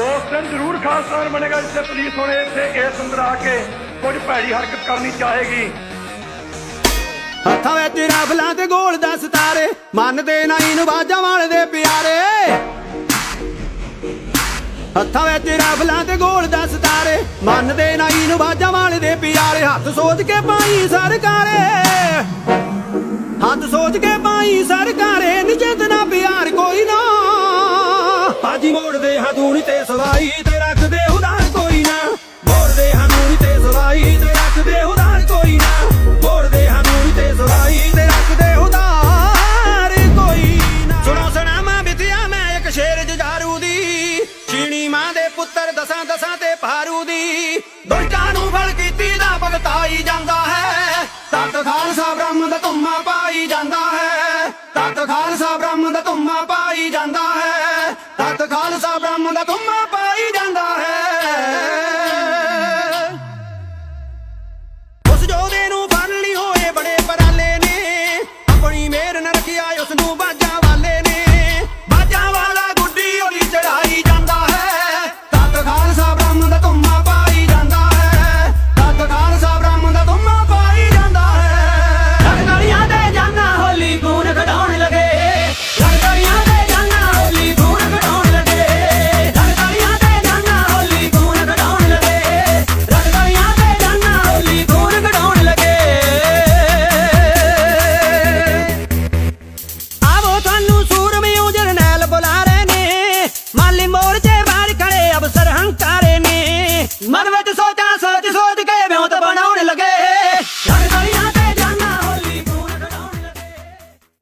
ਉਸ ਦਿਨ ਜ਼ਰੂਰ ਖਾਲਸਾ ਬਣੇਗਾ ਜਿੱਥੇ ਪੁਲਿਸ ਹੁਣ ਇੱਥੇ ਇਸ ਅੰਦਰ ਆ ਕੇ ਕੁਝ ਭੈੜੀ ਹਰਕਤ ਕਰਨੀ ਚਾਹੇਗੀ। ਹੱਥਾਂ ਵਿੱਚ ਰਾਫਲਾਂ ਤੇ ਗੋਲ ਦਾ ਸਤਾਰੇ, ਮੰਨਦੇ ਨਹੀਂ ਨਵਾਜਾਂ ਵਾਲੇ ਦੇ ਪਿਆਰੇ। ਹੱਥਾਂ ਵਿੱਚ ਰਾਫਲਾਂ ਤੇ ਗੋਲ ਦਾ ਸਤਾਰੇ, ਮੰਨਦੇ ਨਹੀਂ ਨਵਾਜਾਂ ਵਾਲੇ ਦੇ ਪਿਆਰੇ। ਹੱਥ ਸੋਚ ਕੇ ਪਾਈ ਸਰਕਾਰੇ। ਹੱਥ ਸੋਚ ਕੇ ਬਾਜੀ ਮੋੜਦੇ ਹਦੂਣੀ ਤੇ ਸਵਾਈ ਤੇ ਰੱਖਦੇ ਉਦਾਰ ਕੋਈ ਨਾ। ਮੋੜਦੇ ਹਦੂਣੀ ਤੇ ਸਵਾਈ ਤੇ ਰੱਖਦੇ ਉਦਾਰ ਕੋਈ ਨਾ। ਮੋੜਦੇ ਹਦੂਣੀ ਤੇ ਸਵਾਈ ਤੇ ਰੱਖਦੇ ਉਦਾਰ ਕੋਈ ਨਾ। ਸੁਣੋ, ਸੁਣਾ, ਮੈਂ ਬਿਤਿਆ ਮੈਂ ਇੱਕ ਸ਼ੇਰ ਜਜਾਰੂ ਦੀ। ਚੀਣੀ ਮਾਂ ਦੇ ਪੁੱਤਰ ਦਸਾਂ ਦਸਾਂ ਤੇ ਭਾਰੂ ਦੀ। ਦੁਸ਼ਟਾਂ ਨੂੰ ਫਲ ਕੀਤੀ ਦਾ ਭਗਤਾਈ ਜਾਂਦਾ ਹੈ। ਤਤ ਖਾਲਸਾ ਬ੍ਰਹਮ ਦਾ ਧੁੰਮਾ ਪਾਈ ਜਾਂਦਾ ਜਦੋਂ ਤੁਹਾਨੂੰ ਸੂਰਮਿਓ ਬੁਲਾ ਰਹੇ ਨੇ। ਮਾਲੀ ਮੋਰਚੇ ਬਾਹਰ ਖੜੇ ਅਫਸਰ ਹੰਕਾਰੇ ਨੇ। ਮਨ ਵਿੱਚ ਸੋਚ